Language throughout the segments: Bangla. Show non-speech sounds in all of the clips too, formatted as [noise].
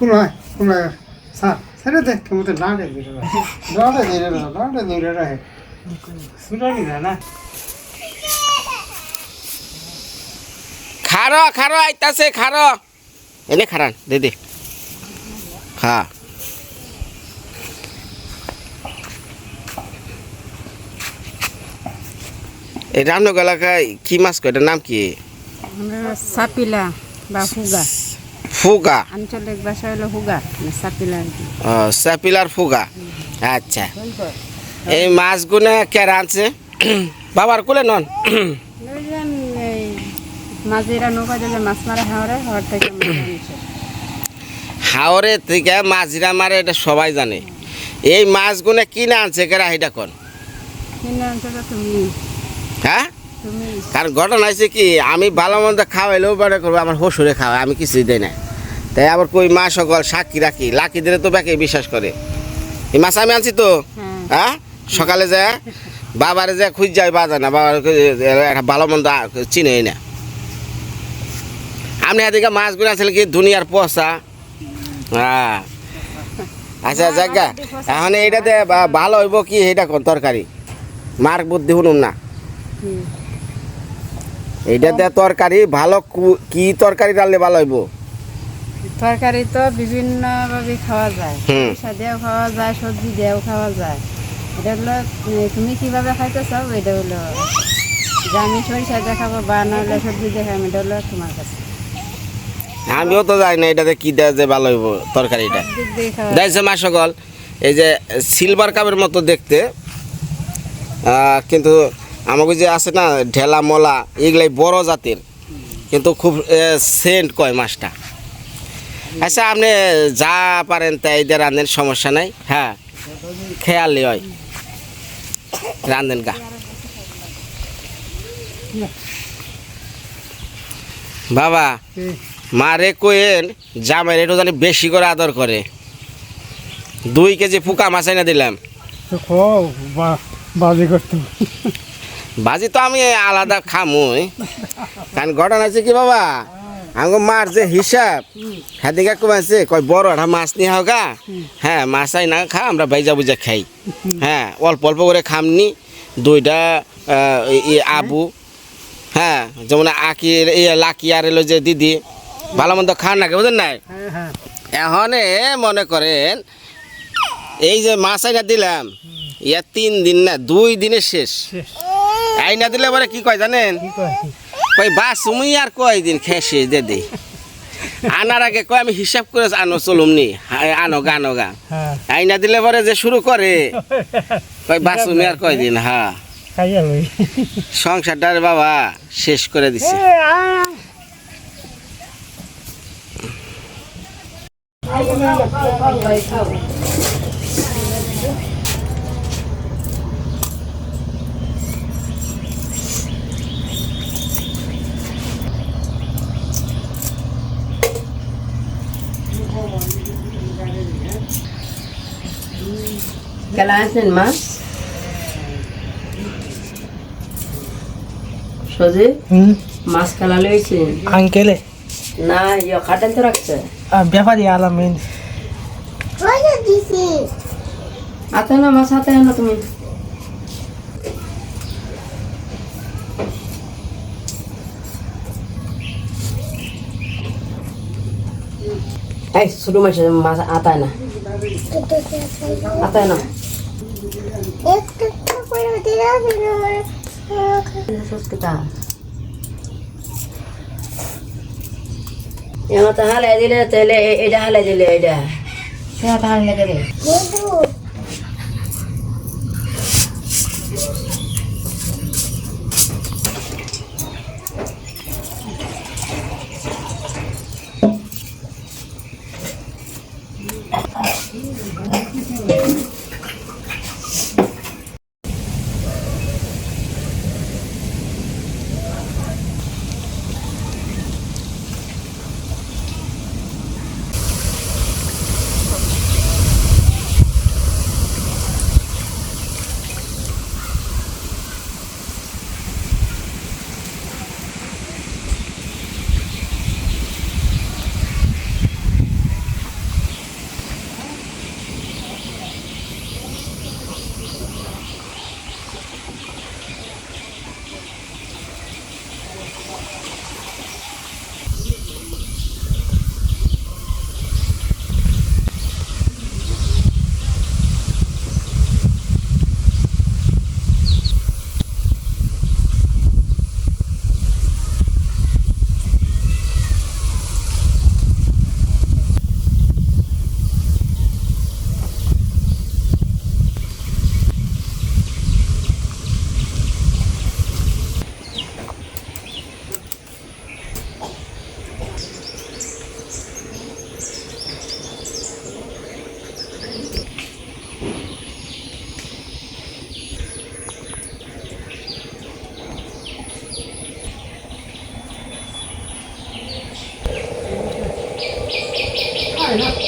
কুলায় কুলায় স্যার ছেড়ে দেখ কেমন ডাঁটে ধরে ডাঁটে ধরে ডাঁটে ধরে রাখে সুরানি না খারো খারো আইতাছে খারো এনে খারান দে দে। খা। এই রামনগর এলাকায় কি মাছ কয়? এটার নাম কি? আমরা সাপিলা বা হুগা ফুগা? আঞ্চলিক ভাষা হলো হুগা মানে সাপিলা ও স্যাপিলার ফুগা? আচ্ছা। এই মাছগুলো কে রাঁধছে? বাবার কোলে নন? মাঝিরা নৌকা যে মাছ মারা হাওড়ে হাওড় থেকে মাছরা মারে এটা সবাই জানে। এই মাছগুলো কিনে আনছে কেরা এটা কোন? হ্যাঁ? কারণ ঘটনা হয়েছে কি আমি ভালো মন্দ খাওয়াইলেও বেড়ে করব আমার হসুরে খাওয়াই আমি কিছুই দেই না তাই আবার কই মা সকল সাক্ষী রাখি লাকি দিলে তো ব্যাকে বিশ্বাস করে। এই মাছ আমি আনছি তো? হ্যাঁ? সকালে যায় বাবারে যায় খুঁজ যায় বাজার না বাবার একটা ভালো মন্দ চিনে না। আপনি এদিকে মাছগুলো আনছিলেন কি দুনিয়ার পচা? হ্যাঁ। আচ্ছা জায়গা এখন এইটাতে ভালো হইব কি এইটা কোন তরকারি? মার বুদ্ধি শুনুন না। এইটাতে তরকারি ভালো কি তরকারি রাখলে ভালো হইব? তরকারি তো বিভিন্নভাবে খাওয়া যায়। দিয়েও খাওয়া যায় সবজি দিয়েও খাওয়া যায়। এটা হলো এ, তুমি কীভাবে খাইতে চাও এটা হলো যে আমি সরিষা দিয়ে খাব বা নাহলে সবজি দিয়ে খাব এটা হলো তোমার কাছে। আমিও তো জানি না এটাতে কি দেওয়া যে ভালো হইব তরকারিটা। দেখছে মা সকল এই যে সিলভার কাপের মতো দেখতে কিন্তু আমাকে যে আছে না ঢেলা মলা এগুলাই বড় জাতের কিন্তু খুব সেন্ট কয় মাছটা। আচ্ছা আপনি যা পারেন তাই এদের রান্ধেন সমস্যা নাই। হ্যাঁ খেয়ালি হয়। রান্ধেন গা। বাবা মারে কোয়েন জামাই একটু জানি বেশি করে আদর করে। দুই কেজি ফুকা মাছ এনে দিলাম। বাজি করতে বাজি তো আমি আলাদা খামুই। কারণ ঘটনা আছে কি বাবা? আমার মার যে হিসাব। হ্যাঁ দিকে কমাইছে কয় বড় একটা মাছ নিয়ে হোক হ্যাঁ মাছ আই না খা আমরা বাইজা বুঝা খাই। হ্যাঁ অল্প অল্প করে খামনি। দুইটা ই- আবু। হ্যাঁ যেমন আকি ইয়ে লাকি আর এলো যে দিদি ভালো মন্দ খান নাকি বুঝলেন নাই? হ্যাঁ হ্যাঁ। এখন মনে করেন এই যে মাছ আইনা দিলাম ইয়া তিন দিন না দুই দিনে শেষ। আইনা দিলে পরে কি কয় জানেন? কই বাস তুমি আর কয় দিন খেয়ে দে দে আনার আগে কয় আমি হিসাব করে আনো চলুম নি আনো গা আনো গা। হ্যাঁ। আইনা দিলে পরে যে শুরু করে কয় বাস তুমি আর কয় দিন হ্যাঁ সংসারটার বাবা শেষ করে দিছে। কেলা আছেন মাছ সজি মাছ খেলা লইছে আঙ্কেলে। না ইয়ে খাটেন তো রাখছে। ব্যাপারী আলামিন হাতে না মাছ হাতে না তুমি। এই ছোট মাছ মাছ আতায় না আতায় না এমন তো হালাই দিলে তাহলে এটা হালাই দিলে এটা সেটা হালাই দিলে Gracias.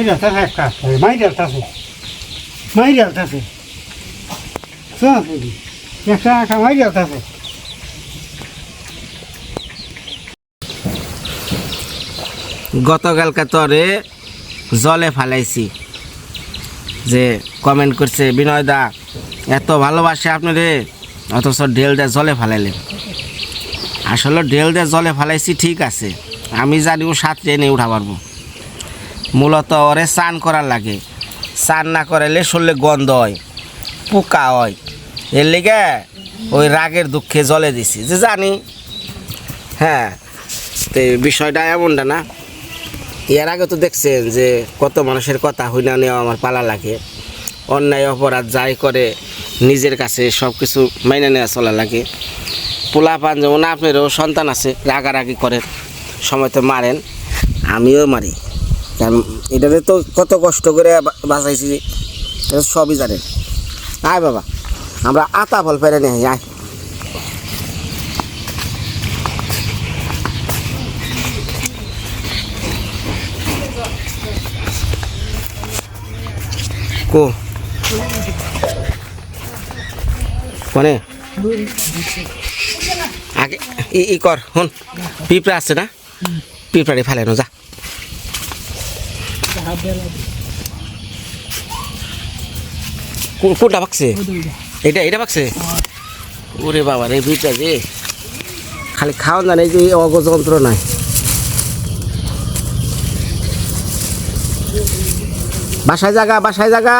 মাইরা থাকে মাইরা থাকে সব একটা গতকালকে তরে জলে ফালাইছি যে কমেন্ট করছে, বিনয় দা, এত ভালোবাসে আপনারে অথচ ঢেল দিয়ে জলে ফালাইলেন। আসলে ঢেল দিয়ে জলে ফালাইছি ঠিক আছে, আমি জানি ও সাঁতরে এনে উঠা পারব। মূলত ওরে স্নান করার লাগে। স্নান না করাইলে শরীরে গন্ধ হয়, পোকা হয়। এর লেগে ওই রাগের দুঃখে জলে দিছি, যে জানি। হ্যাঁ তো বিষয়টা এমনটা না। এর আগে তো দেখছেন যে কত মানুষের কথা হইনা নেওয়া আমার পালা লাগে। অন্যায়, অপরাধ যাই করে নিজের কাছে সব কিছু মাইনে নেওয়া চলা লাগে। পোলা পান যেমন আপনারও সন্তান আছে, রাগারাগি করেন, সময় তো মারেন, আমিও মারি। কারণ এটাতে তো কত কষ্ট করে বাঁচাইছি এটা সবই জানেন আয় বাবা, আমরা আতা ফল পেরে নিয়ে আয়। কো? আগে ই ই কর, হন। পিঁপড়া আছে না? পিঁপড়াটি ফেলেনো যা। কো- কোনটা পাকছে এটা এটা পাকছে ওরে বাবা রে পিঁপড়া যে। খালি খাওয়ান জানে যে অগযন্ত্র নাই। বাসায় জাগা বাসায় জাগা।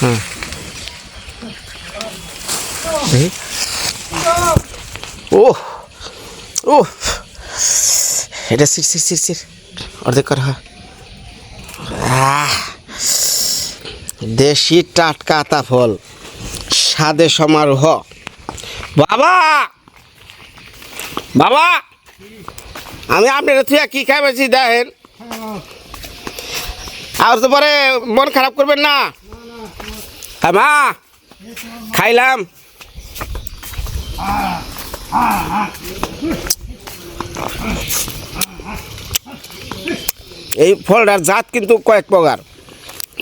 হুম দেখি। ও ও এটা সির সির সির সির। অর্ধেক করা হয়। দেশি টাটকা আতা ফল। স্বাদে সমারোহ। বাবা! বাবা! আমি আপনার তুই কি খাইছি দেখেন? আর তো পরে মন খারাপ করবেন না। হ্যাঁ মা। খাইলাম। এই ফলটার জাত কিন্তু কয়েক প্রকার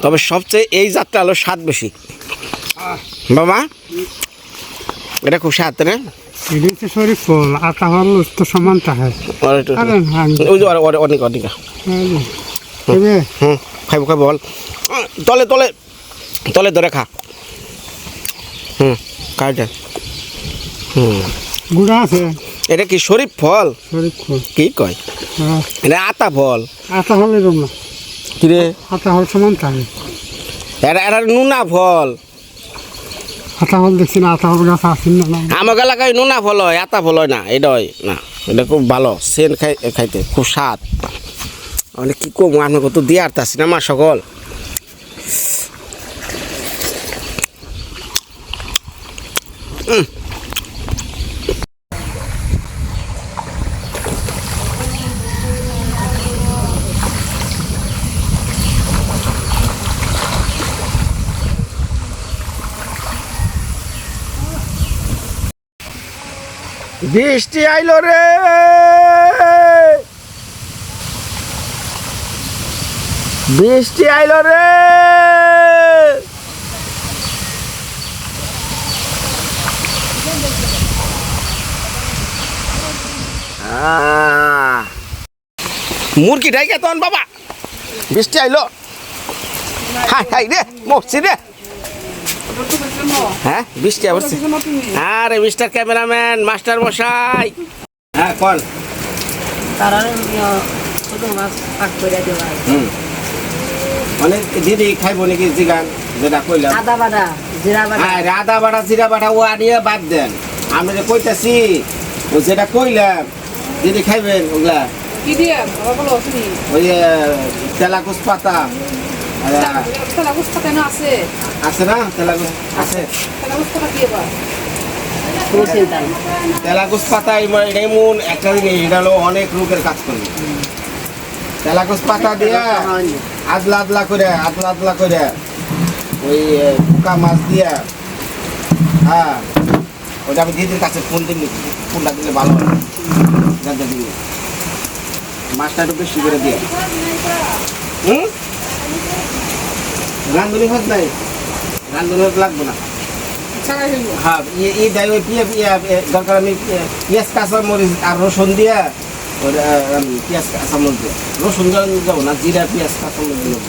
তবে সবচেয়ে এই জাতটা হলো স্বাদ বেশি। বাবা এটা খুব স্বাদ না? শরীর ফল তো সমান থাকে হ্যাঁ ওই যে আর- আর- অনেক অনেক। হুম খাইব খাইব বল। তলে তলে তলে ধরে খা। হুম হুম গুড়া আছে। এটা কি শরীফ ফল? শরীর ফল। কি কয়? হ্যাঁ, এটা আতা ফল। আতা ফল এরকম না। কিরে আতা ফল সমান থাকে। এটা এটা নুনা ফল। আতা ফল দেখছি না আতা ফল গাছ আছে না আমার এলাকায় নুনা ফল হয় আতা ফল হয় না এটা হয় না। এটা খুব ভালো সেন খাই খাইতে খুব স্বাদ। মানে কি কম আপনাকে তো দিয়ে আরতাছি না মা সকল। উম। বৃষ্টি আইলো রে। বৃষ্টি আইলো রে। মুরগি ডাইকে তখন বাবা। বৃষ্টি আইলো। হাই হাই রে, মরছি রে। হ্যাঁ আরে মিস্টার ক্যামেরাম্যান মাস্টার মশাই। হ্যাঁ কল মানে দিদি খাইব নাকি জিগান? যেটা কইলাম। আদা বাটা জিরা বাটা হ্যাঁ আদা বাটা জিরা বাটা ও আনিয়ে বাদ দেন। আমি যে কইতাছি ও যেটা কইলাম দিদি খাইবেন ওগুলা? কি দিয়ে? ওই তেলাকুচ পাতা। কেন আছে না তেলাকুচ আছে তেলা দিয়ে বা কোনো চিন্তা নেই তেলাকুচ পাতা এটা এমন একটা জিনিস এটা হলো অনেক রোগের কাজ করবে তেলাকুচ পাতা দিয়া আদলা আদলা করে আদলা আদলা করে ওই পোকা মাছ দিয়া হ্যাঁ ওটা আমি দিদির কাছে ফোন দিন ফোনটা দিলে ভালো হয় জানতে দিবি মাছটা একটু বেশি করে দিয়ে হুম রান্ধুনি ভাত নাই। রান্ধুনি ভাত লাগবে না। হ্যাঁ ই- ই দেয় ওই পিয়া পিয়া দরকার আমি পেঁয়াজ কাঁচা মরিচ আর রসুন দিয়া ওই আ, আম, পেঁয়াজ কাঁচা মরিচ দিয়া। রসুন যাব না জিরা পেঁয়াজ কাঁচা মরিচ দেবো।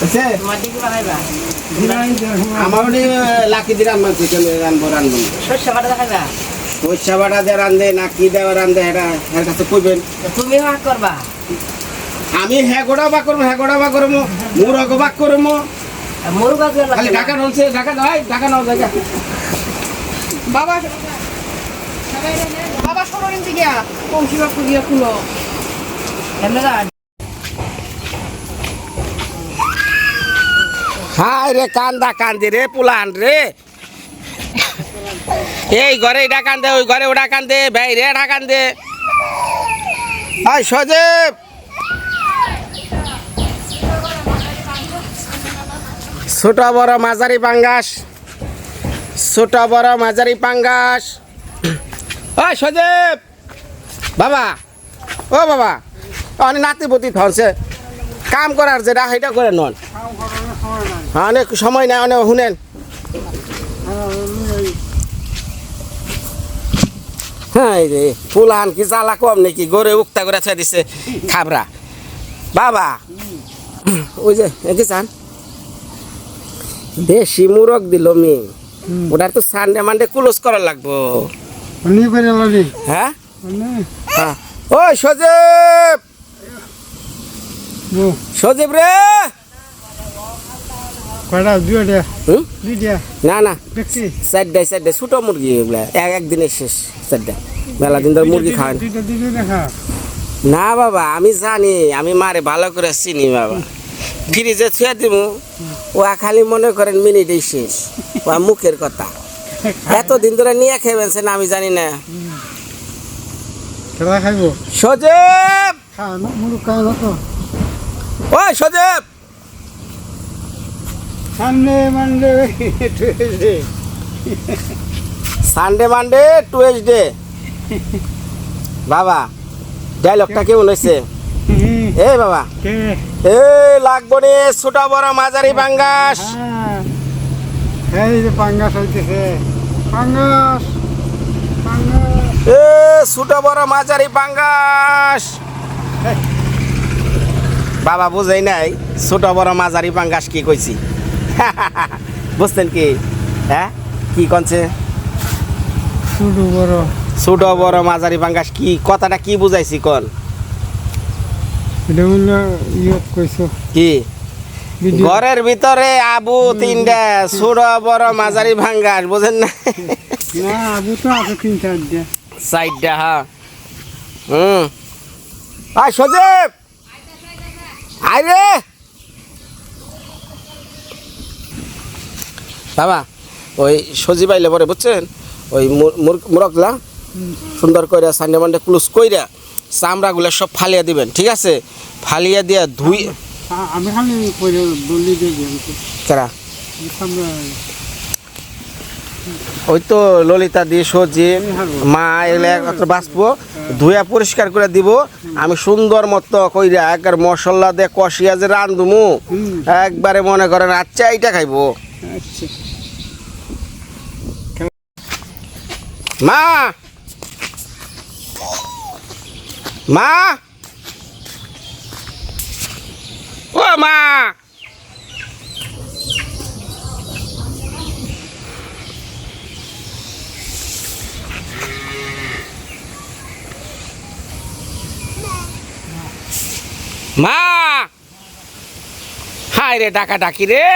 বুঝছে? তোমার দিকে বানাইবা আমার লাকি দিয়ে রান্না চিকেন রানবো রানবো না। বাটা দেখাইবা? সরষা বাটা দিয়ে রান্ধে না কি দেওয়া রান্ধে এটা কইবেন। তুমি করবা। আমি হ্যাঁ গোড়া বা করব হ্যাঁ গোড়া বা করব মুরগ বাক করব খালি ঢাকা নলছে ঢাকা নয় ঢাকা নল জায়গা। বাবা বাবা ষোলো দিন থেকে কমসি বাপু দিয়ে খুলো। এমনি না হাই রে কান্দা কান্দি রে পুলান রে। এই ঘরে এটা কান্দে ওই ঘরে ওটা কান্দে ভাই রে এটা কান্দে। হাই সজীব! ছোট বড় মাঝারি পাঙ্গাস। ছোট বড় মাঝারি পাঙ্গাস। ওই সজীব! বাবা! ও বাবা! অনেক নাতি পুতি ধরছে। কাম করার যেটা সেটা করে নন। হ্যাঁ, অনেক সময় নেই অনেক শুনেন। হ্যাঁ রে ফুলান কি জ্বালা কম নাকি? গরে উক্তা করে দিছে। খাবরা। বাবা! ওই যে একে চান। দেশি মুরগ দিল মি। ওটার তো সানডে মানডে ক্লোজ করা লাগবো। হ্যাঁ? হ্যাঁ। ওই সজীব! সজীব রে! না না। চারটায় ছোটো মুরগি এগুলা। এক একদিনে শেষ চারটা। মেলা দিন ধরে মুরগি খাওয়ান না বাবা আমি জানি। আমি মারে ভালো করে চিনি বাবা। ফ্রিজে ছুঁয়ে দিব ও খালি মনে করেন মিনিটেই শেষ। ও মুখের কথা। এতদিন ধরে নিয়ে খেয়েছেন আমি জানি না। খাইব? সজীব! ওই সজীব! সামনে মানলে সানডে মানডে টুয়েসডে। বাবা ডায়লগটা কেমন হয়েছে? এই বাবা। কে? এ লাগবো রে ছোট বড় মাঝারি বাঙ্গাস হ্যাঁ এই যে পাঙ্গাস হইতেছে। পাঙ্গাস পাঙ্গাস। এ ছোট বড় মাঝারি পাঙ্গাস। বাবা বুঝাই নাই ছোট বড় মাঝারি পাঙ্গাস কি কইছি। [laughs] বুঝতেন কি? হ্যাঁ? কি কনছে? ছোট বড়। ছোট বড় মাঝারি পাঙ্গাস কি? কথাটা কি বুঝাইছি কোন এটা হইল ইয়ে কইছো কি? ঘরের ভিতরে আবু তিনটা ছোট বড় মাঝারি ভাঙ্গাস বুঝেন না? আবু তো আছে তিন চারটা। সাইডটা হ্যাঁ হুম। আয় সজীব! বাবা ওই সজীব আইলে পরে বুঝছেন? ওই মুরগলা সুন্দর কইরা সানডে মানডে ক্লোজ কইরা চামড়াগুলো সব ফালিয়া দিবেন ঠিক আছে? ফালিয়া দিয়া ধুই আমি খালি বলি দিয়ে দিই কেরা? আমরা ওই তো ললিতা দিয়ে সজীব মা এগুলো একত্র বাঁচবো ধুয়া পরিষ্কার করে দিব। আমি সুন্দর মতো কইরা একবার মশলা দিয়ে কষিয়া যে রান্ধুমু একবারে মনে করেন আচ্ছা এইটা খাইবো। আচ্ছা। মা! মা? ও মা! মা! হায় রে ডাকা ডাকি রে!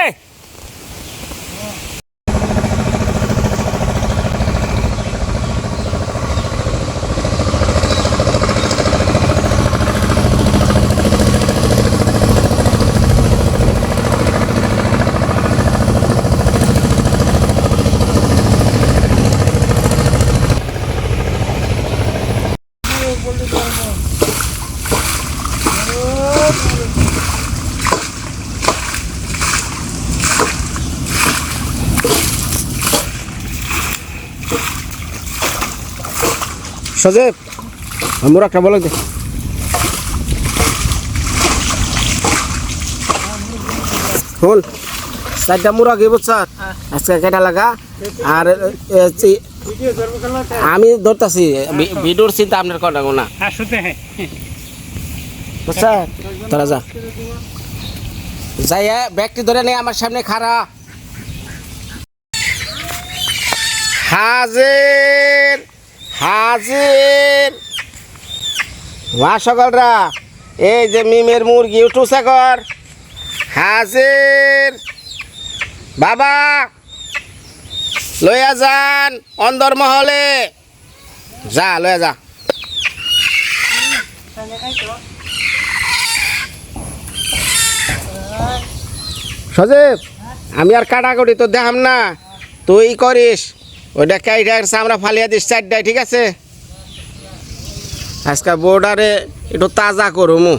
সজীব আমার একটা বলে দে শুন চারটা মুরগি বুঝছ আজকে কেটা লাগা? আর আমি ধরতেছি ভিডিওর চিন্তা আপনার কটা না। আসতে হ্যাঁ। বুঝছ তোরা যা। যাই ব্যাগটি ধরে নেই আমার সামনে খাড়া। হাজির! হাজির। মা সকলরা, এই যে মিমের মুরগি, উঠু কর হাজির। বাবা, লইয়া যান অন্দর মহলে। যা, লইয়া যা। সজীব, আমি আর কাটাকুটি তো দেখাম না। তুই করিস। ওইটা কাইটার আমরা ফালিয়া দিস চারটায় ঠিক আছে? আজকে বোর্ডারে একটু তাজা করুমু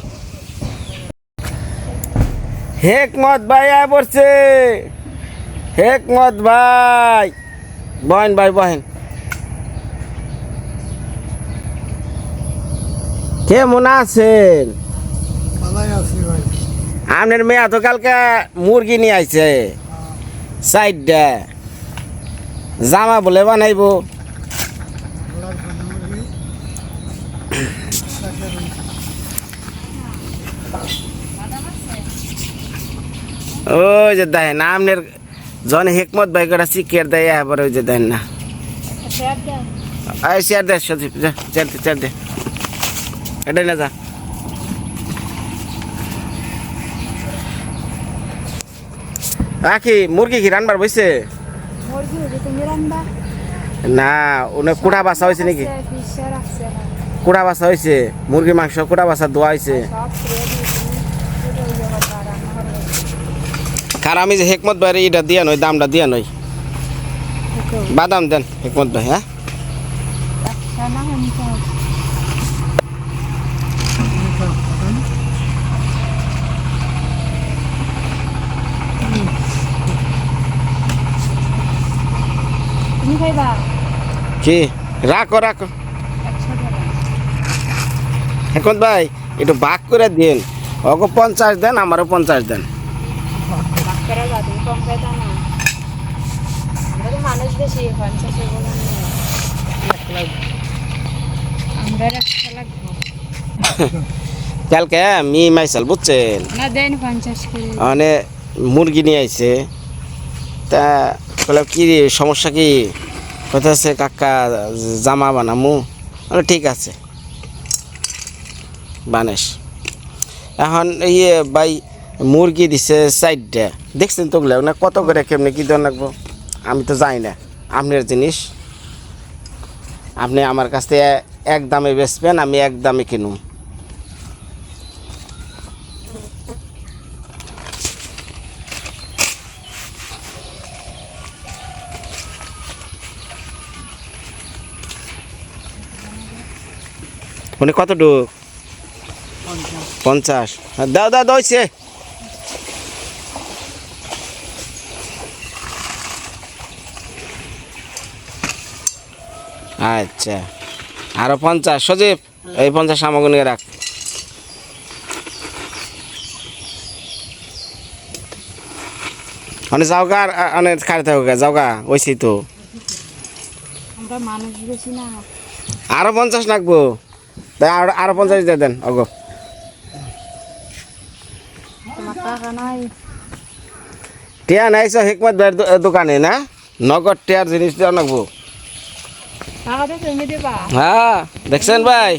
হেকমত ভাই আয় পড়ছে। হেকমত ভাই। বহেন ভাই বহেন। কেমন আছেন? আপনার মেয়ে তো কালকে মুরগি নিয়ে আইছে। সাইডটা। জামা বলে বানাইব। ওই যে দেখেন আপনার জন হেকমত ভাই করে শিখের দেয় এবার ওই যে দেখেন না। এই চেয়ার দে চেয়ার দে চেয়ার দে। এটাই না যা। রাখি মুরগি কি রানবার বইছে? না, ওনে কুড়া বাসা হয়েছে নাকি? কুড়া বাসা হয়েছে মুরগি মাংস, কুড়া বাসা দোয়া হয়েছে কার আমি যে হেকমত ভাই এটা দিয়া নই, দামটা দিয়া নই। বাদাম দেন, হেকমত ভাই হ্যাঁ? খাইবা? কি? রাখো রাখো। হেকমত ভাই একটু ভাগ করে দিন ওকে পঞ্চাশ দেন আমারও পঞ্চাশ দেন। কালকে মি মাইসাল বুঝছেন? মানে মুরগি নিয়ে আইছে। তা বলে কি সমস্যা কি? কোথাছে কাকা, জামা বানামু। মানে ঠিক আছে। বানেস এখন ইয়ে ভাই, মুরগি দিছে চারটা। দেখছেন তো না কত করে, কেমনে, কী দেওয়া লাগবো? আমি তো যাই না, আপনার জিনিস। আপনি আমার কাছ থেকে এক দামে বেচবেন, আমি এক দামে কিনুম। উনি কত ডুক পঞ্চাশ। হ্যাঁ, দাও দাও দইছে আচ্ছা। আরও পঞ্চাশ সজীব। এই পঞ্চাশ সামগ্রী নিয়ে রাখ। মানে যাওগা অনেক খাড়ে থাকো যাওগা ওইছি তো। আরও পঞ্চাশ লাগবো। তাই আর, আরও পঞ্চাশ দিয়ে দেন অগো টিয়া নাইছ, হিকমত ভাইয়ের দোকানে, না? নগদ টিয়ার জিনিস দিয়ে দেবা হ্যাঁ দেখছেন ভাই?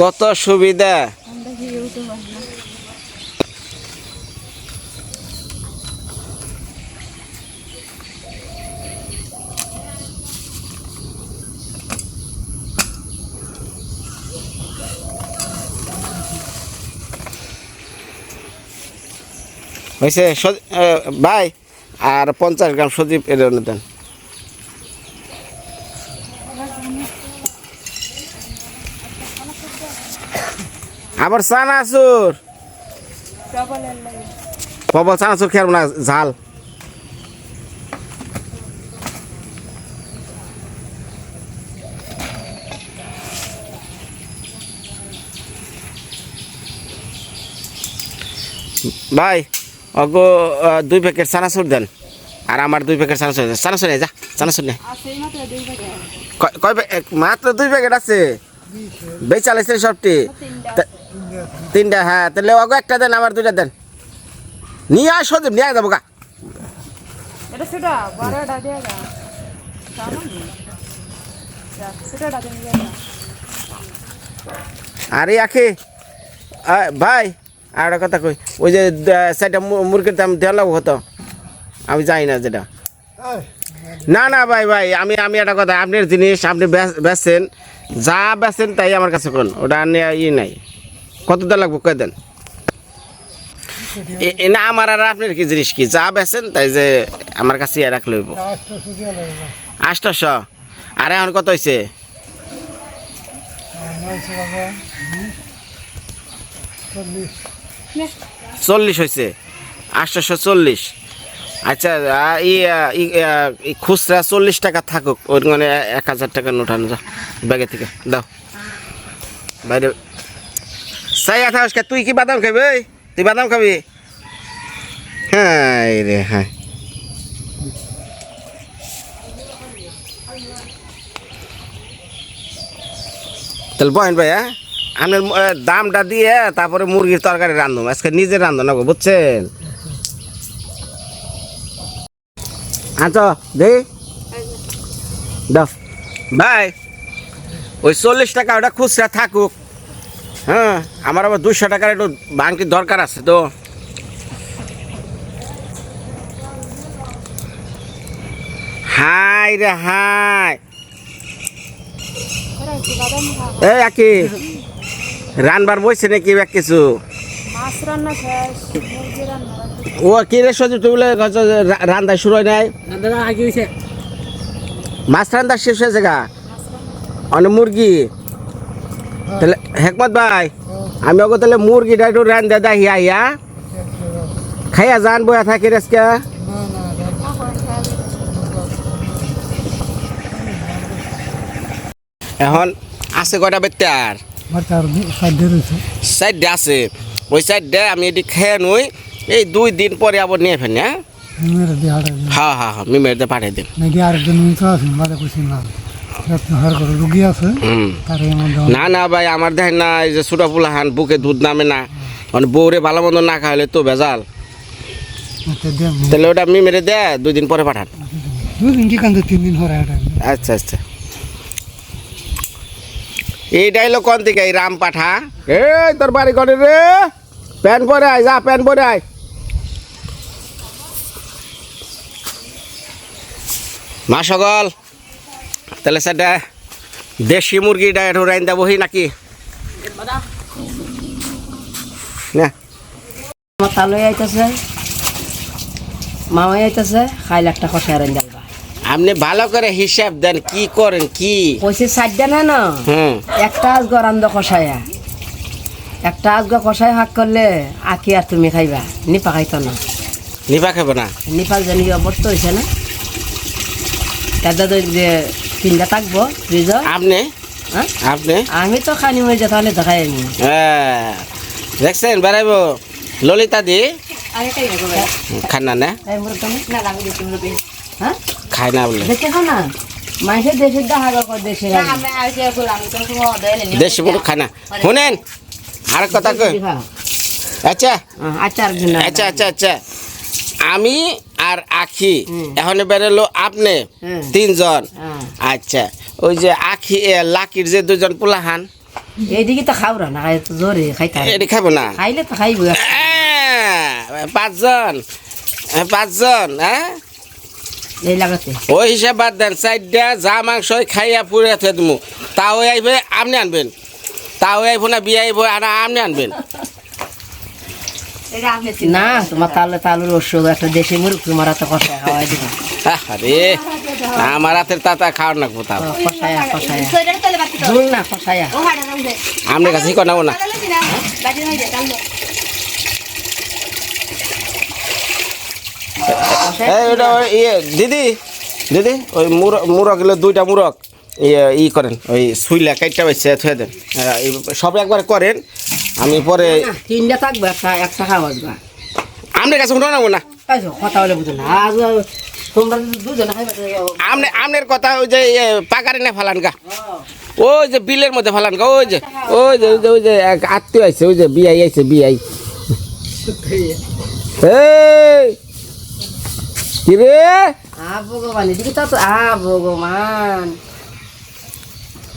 কত সুবিধা। হয়েছে? ভাই, আর পঞ্চাশ গ্রাম সজীব এর দেন। আবার চানাচুর। প্রবল চানাচুর খেয়াল না, ঝাল। ভাই অগো দুই প্যাকেট চানাচুর দেন। আর আমার দুই প্যাকেট চানাচুর দেন। চানাচুর যা চানাচুর কয়- এক- মাত্র দুই প্যাকেট আছে? বেচালিশের সবটি? তিনটা। হ্যাঁ তাহলে অগো একটা দেন আমার দুইটা দেন। নিয়ে আয় সদীপ নিয়ে আয় যাব গা। আরে আখে ভাই আর একটা কথা কই, ওই যে, দ- সেটা মুরগির দাম দেওয়া কত আমি জানি না যেটা। না না, ভাই ভাই, আমি আমি একটা কথা, আপনার জিনিস আপনি বেচ- বেচছেন, যা বেচেন তাই আমার কাছে কোন ওটা ই নাই। কত দেওয়া লাগবো কয়ে দেন? না, আমার আর আপনার কি জিনিস কি? যা বেচেন তাই যে আমার কাছে সুদি লাগবে আটশোশো আর, এখন কত হয়েছে চল্লিশ। চল্লিশ হয়েছে আটশোশো চল্লিশ। আচ্ছা ই খুচরা চল্লিশ টাকা থাকুক। ওর মানে এক হাজার টাকা নোটানো যা, ব্যাগে থেকে, দাও। বাইরে। সাই আঠাশ তুই কি বাদাম খাবি? তুই বাদাম খাবি? হ্যাঁ রে হ্যাঁ। তাহলে বহেন ভাই হ্যাঁ? আপনার ম- এ, দামটা দিয়ে তারপরে মুরগির তরকারি রান্ধুম। আজকে নিজে রান্ধো না গো, বুঝছেন? আচ্ছা দে দাও। ভাই ওই চল্লিশ টাকা ওটা খুচরা থাকুক। হ্যাঁ আমার আবার দুশো টাকার একটু বাংকির দরকার আছে তো। হাই রে হাই এই আকি। রানবার বইছে নাকি ব্যাগ কিছু? মাছ রান্না শেষ মুরগি রান্না ও কি রে সজি তুই বলে রান্না শুরু হয় নাই? মাছ রান্না শেষ হয়েছে গা? অনেক মুরগি? তাহলে হেকমত ভাই আমি ওকে তাহলে মুরগিটা একটু রান্ধা দা হিয়া হিয়া খাইয়া যান বয়া থাকি আজকে। না না এখন আছে কয়টা বেতার সাইডে আছে। ওই সাইডে আমি এটি খেয়ে নই এই দুই দিন পরে আবার নিয়ে ফেলি হ্যাঁ? দিয়ে হ্যাঁ হ্যাঁ হ্যাঁ মিমেরতে পাঠিয়ে দিন। না। না ভাই আমার দেখেন না এই যে পোলা হান বুকে দুধ নামে না। মানে বউরে ভালো মন্দ না খাওয়ালে তো ভেজাল। তাহলে ওটা আমি মেরে দে দুই দিন পরে পাঠান। দুদিন কি কান্দে তিন দিন হরে আচ্ছা আচ্ছা। এইটাই হলো কোন থেকে এই রাম পাঠা এই তোর বাড়ি করে রে? প্যান্ট পরে আয় যা প্যান্ট পরে আয়। মা সকল তাহলে সেটা দেশি মুরগি মুরগিটা একটু রাইন দেবহি নাকি? না। তালই আইতেছে মামাই আইতেছে খাইলে একটা কষায় যাবা আপনি ভালো করে হিসাব দেন কি করেন কি? কইছে সাইডটা না না হুম। একটা আজগ রান্ধ কষায়া। একটা আজগ কষায় হাক করলে আখি আর তুমি খাইবা। নিপা খাইতো না। নিপা খাবে না? নিপাল জানি অবস্থা হয়েছে না। তাদের যে তিনটা থাকব ফ্রিজত আপনি? হ্যাঁ? আপনি? আমি তো খানি হয়ে যা তাহলে দেখাই আমি হ্যাঁ। দেখছেন বেড়াইব। ললিতা দি খান না না? না হ্যাঁ? খায় না বলে। না? দেশের দেখা দেশে দেশি মুরগ খায় না। শুনেন আর কথা কই? আচ্ছা। আচার আচ্ছা আচ্ছা আচ্ছা আমি আর আখি এখন বেরোলো আপনি তিনজন। হ্যাঁ। আচ্ছা ওই যে আখি লাকির যে দুজন পোলাহান। এইদিকে তো খাও না জোরে খাইতে এটি খাব না? খাইলে তো খাইব পাঁচজন পাঁচজন হ্যাঁ? এই লাগাতে। ওই হিসাব বাদ দেন চারটা যা মাংস খাইয়া পুরে থে তুমি তাও আইবে আপনি আনবেন। তাও আইব না বিয়ে আইব আর আপনি আনবেন। না তোমার তাহলে তালুর ওষুধ একটা দেশি মুরগ তোমার হাতে কষায় খাওয়াই দিব। আরে আমার হাতের তাতা খাওয়ার না কোথাও। কষায়া কষায়া। না কষায়া। আপনার কাছে কি করব না এই ওটা ওই ইয়ে দিদি দিদি ওই মুরগ মুরগ দুইটা মুরগ। ইয়ে ই করেন ওই সুইলা কাইটটা বেছে থুয়ে দেন। হ্যাঁ, সব একবার করেন আমি পরে না, তিনটা থাকবে একটা একটা খাওয়া আসবা আপনার কাছে নেব না। এই কথা বলে বুঝো না আজ আমনের কথা ওই যে ইয়ে, পাকারে না ফালান গা। ওই যে বিলের মধ্যে ফালান গা ওই যে ওই যে ওই যে ওই যে এক আত্মীয় আইছে ওই যে বিয়াই আইছে বিয়াই এই! কি রে? আ ভগবান এদিকে তো আ ভগবান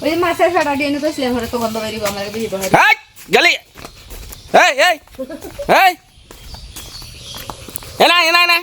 ওই মাছের সাটা দিয়ে তো ছিলেন ঘরে তো গন্ধ বেরিয়ে আমার বেশি বহাই এই গলি। এই এই এই এনা এনা এনা